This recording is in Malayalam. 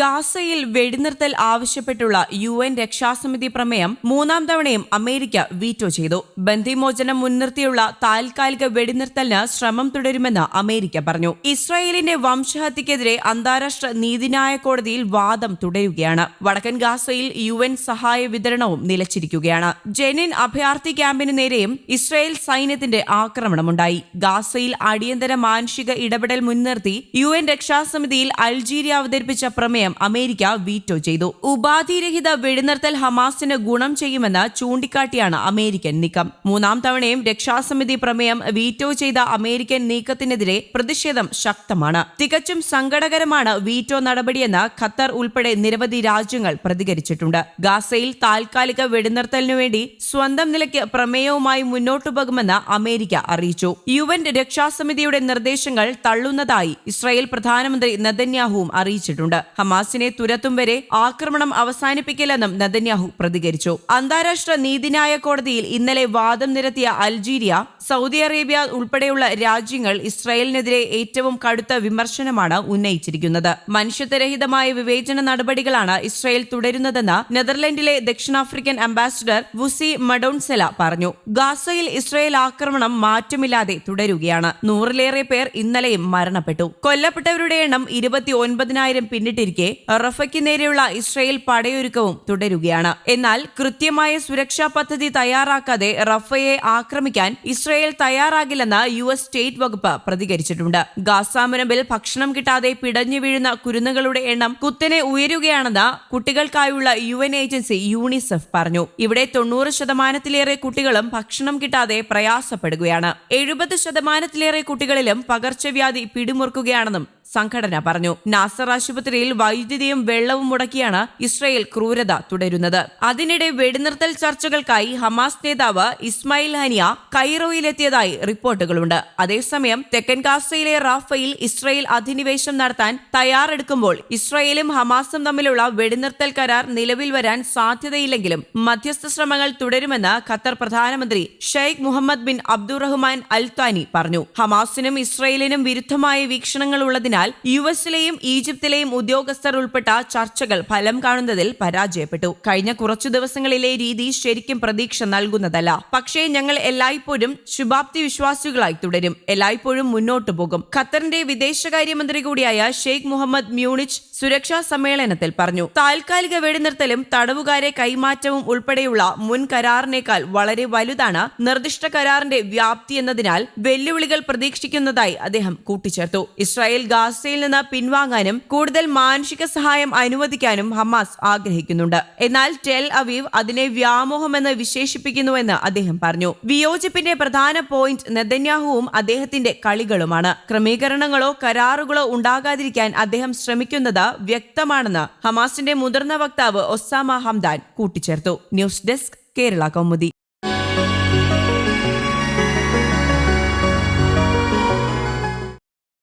ഗാസയിൽ വെടിനിർത്തൽ ആവശ്യപ്പെട്ടുള്ള യു എൻ രക്ഷാസമിതി പ്രമേയം മൂന്നാം തവണയും അമേരിക്ക വീറ്റോ ചെയ്തു. ബന്ധിമോചനം മുൻനിർത്തിയുള്ള താൽക്കാലിക വെടിനിർത്തലിന് ശ്രമം തുടരുമെന്ന് അമേരിക്ക പറഞ്ഞു. ഇസ്രായേലിന്റെ വംശഹത്യക്കെതിരെ അന്താരാഷ്ട്ര നീതിന്യായ കോടതിയിൽ വാദം തുടരുകയാണ്. വടക്കൻ ഗാസയിൽ യു എൻ സഹായ വിതരണവും നിലച്ചിരിക്കുകയാണ്. ജെനിൻ അഭയാർത്ഥി ക്യാമ്പിന് നേരെയും ഇസ്രായേൽ സൈന്യത്തിന്റെ ആക്രമണമുണ്ടായി. ഗാസയിൽ അടിയന്തര മാനുഷിക ഇടപെടൽ മുൻനിർത്തി യു എൻ രക്ഷാസമിതിയിൽ അൾജീരിയ അവതരിപ്പിച്ച പ്രമേയം അമേരിക്ക വീറ്റോ ചെയ്തു. ഉപാധിരഹിത വെടിനിർത്തൽ ഹമാസിന് ഗുണം ചെയ്യുമെന്ന് ചൂണ്ടിക്കാട്ടിയാണ് അമേരിക്കൻ നീക്കം. മൂന്നാം തവണയും രക്ഷാസമിതി പ്രമേയം വീറ്റോ ചെയ്ത അമേരിക്കൻ നീക്കത്തിനെതിരെ പ്രതിഷേധം ശക്തമാണ്. തികച്ചും സങ്കടകരമാണ് വീറ്റോ നടപടിയെന്ന് ഖത്തർ ഉൾപ്പെടെ നിരവധി രാജ്യങ്ങൾ പ്രതികരിച്ചിട്ടുണ്ട്. ഗാസയിൽ താൽക്കാലിക വെടിനിർത്തലിനു വേണ്ടി സ്വന്തം നിലയ്ക്ക് പ്രമേയവുമായി മുന്നോട്ടു പോകുമെന്ന് അമേരിക്ക അറിയിച്ചു. യു എൻ രക്ഷാസമിതിയുടെ നിർദ്ദേശങ്ങൾ തള്ളുന്നതായി ഇസ്രായേൽ പ്രധാനമന്ത്രി നെതന്യാഹുവും അറിയിച്ചിട്ടുണ്ട്. ഹമാസിനെ തുരത്തും വരെ ആക്രമണം അവസാനിപ്പിക്കില്ലെന്നും നദന്യാഹു പ്രതികരിച്ചു. അന്താരാഷ്ട്ര നീതിന്യായ കോടതിയിൽ ഇന്നലെ വാദം നിരത്തിയ അൾജീരിയ സൗദി അറേബ്യ ഉൾപ്പെടെയുള്ള രാജ്യങ്ങൾ ഇസ്രായേലിനെതിരെ ഏറ്റവും കടുത്ത വിമർശനമാണ് ഉന്നയിച്ചിരിക്കുന്നത്. മനുഷ്യത്വരഹിതമായ വിവേചന നടപടികളാണ് ഇസ്രായേൽ തുടരുന്നതെന്ന് നെതർലൻഡിലെ ദക്ഷിണാഫ്രിക്കൻ അംബാസിഡർ വുസി മഡോൺസെല പറഞ്ഞു. ഗാസയിൽ ഇസ്രായേൽ ആക്രമണം മാറ്റമില്ലാതെ തുടരുകയാണ്. നൂറിലേറെ പേർ ഇന്നലെയും മരണപ്പെട്ടു. കൊല്ലപ്പെട്ടവരുടെ എണ്ണം ഇരുപത്തി ഒൻപതിനായിരം പിന്നിട്ടിരിക്കെ റഫയ്ക്ക് നേരെയുള്ള ഇസ്രായേൽ പടയൊരുക്കവും തുടരുകയാണ്. എന്നാൽ കൃത്യമായ സുരക്ഷാ പദ്ധതി തയ്യാറാക്കാതെ റഫയെ ആക്രമിക്കാൻ ഇസ്രായേൽ തയ്യാറാകില്ലെന്ന് യു എസ് സ്റ്റേറ്റ് വകുപ്പ് പ്രതികരിച്ചിട്ടുണ്ട്. ഗാസാമുനമ്പിൽ ഭക്ഷണം കിട്ടാതെ പിടഞ്ഞു വീഴുന്ന കുരുന്നുകളുടെ എണ്ണം കുത്തനെ ഉയരുകയാണെന്ന് കുട്ടികൾക്കായുള്ള യു എൻ ഏജൻസി യൂണിസെഫ് പറഞ്ഞു. ഇവിടെ തൊണ്ണൂറ് ശതമാനത്തിലേറെ കുട്ടികളും ഭക്ഷണം കിട്ടാതെ പ്രയാസപ്പെടുകയാണ്. എഴുപത് ശതമാനത്തിലേറെ കുട്ടികളിലും പകർച്ചവ്യാധി പിടിമുറുക്കുകയാണെന്നും സംഘടന പറഞ്ഞു. നാസർ ആശുപത്രിയിൽ വൈദ്യുതിയും വെള്ളവും മുടക്കിയാണ് ഇസ്രയേൽ ക്രൂരത തുടരുന്നത്. അതിനിടെ വെടിനിർത്തൽ ചർച്ചകൾക്കായി ഹമാസ് നേതാവ് ഇസ്മായിൽ ഹനിയ കൈറോയിലെത്തിയതായി റിപ്പോർട്ടുകളുണ്ട്. അതേസമയം തെക്കൻ ഗാസയിലെ റാഫയിൽ ഇസ്രയേൽ അധിനിവേശം നടത്താൻ തയ്യാറെടുക്കുമ്പോൾ ഇസ്രയേലും ഹമാസും തമ്മിലുള്ള വെടിനിർത്തൽ കരാർ നിലവിൽ വരാൻ സാധ്യതയില്ലെങ്കിലും മധ്യസ്ഥ ശ്രമങ്ങൾ തുടരുമെന്ന് ഖത്തർ പ്രധാനമന്ത്രി Sheikh Mohammed bin Abdulrahman Al Thani പറഞ്ഞു. ഹമാസിനും ഇസ്രയേലിനും വിരുദ്ധമായ വീക്ഷണങ്ങൾ ഉള്ളതിനാൽ യു എസിലെയും ഈജിപ്തിലെയും ഉദ്യോഗസ്ഥർ ഉൾപ്പെട്ട ചർച്ചകൾ ഫലം കാണുന്നതിൽ പരാജയപ്പെട്ടു. കഴിഞ്ഞ കുറച്ചു ദിവസങ്ങളിലെ രീതി ശരിക്കും പ്രതീക്ഷ നൽകുന്നതല്ല. പക്ഷേ ഞങ്ങൾ എല്ലായ്പ്പോഴും ശുഭാപ്തി വിശ്വാസികളായി തുടരും. എല്ലായ്പ്പോഴും മുന്നോട്ടു പോകും. ഖത്തറിന്റെ വിദേശകാര്യമന്ത്രി കൂടിയായ ഷെയ്ഖ് മുഹമ്മദ് മ്യൂണിച്ച് സുരക്ഷാ സമ്മേളനത്തിൽ പറഞ്ഞു. താൽക്കാലിക വെടിനിർത്തലും തടവുകാരെ കൈമാറ്റവും ഉൾപ്പെടെയുള്ള മുൻ കരാറിനേക്കാൾ വളരെ വലുതാണ് നിർദ്ദിഷ്ട കരാറിന്റെ വ്യാപ്തി എന്നതിനാൽ വെല്ലുവിളികൾ പ്രതീക്ഷിക്കുന്നതായി അദ്ദേഹം കൂട്ടിച്ചേർത്തു. ഇസ്രായേൽ ഗാസയിൽ നിന്ന് പിൻവാങ്ങാനും കൂടുതൽ മാനുഷിക സഹായം അനുവദിക്കാനും ഹമാസ് ആഗ്രഹിക്കുന്നുണ്ട്. എന്നാൽ ടെൽ അവീവ് അതിനെ വ്യാമോഹമെന്ന് വിശേഷിപ്പിക്കുന്നുവെന്ന് അദ്ദേഹം പറഞ്ഞു. വിയോജിപ്പിന്റെ പ്രധാന പോയിന്റ് നെതന്യാഹുവും അദ്ദേഹത്തിന്റെ കളികളുമാണ്. ക്രമീകരണങ്ങളോ കരാറുകളോ ഉണ്ടാകാതിരിക്കാൻ അദ്ദേഹം ശ്രമിക്കുന്നത് വ്യക്തമാണെന്ന് ഹമാസിന്റെ മുതിർന്ന വക്താവ് ഒസാമ ഹംദാൻ കൂട്ടിച്ചേർത്തു. News desk Kerala Kaumudi.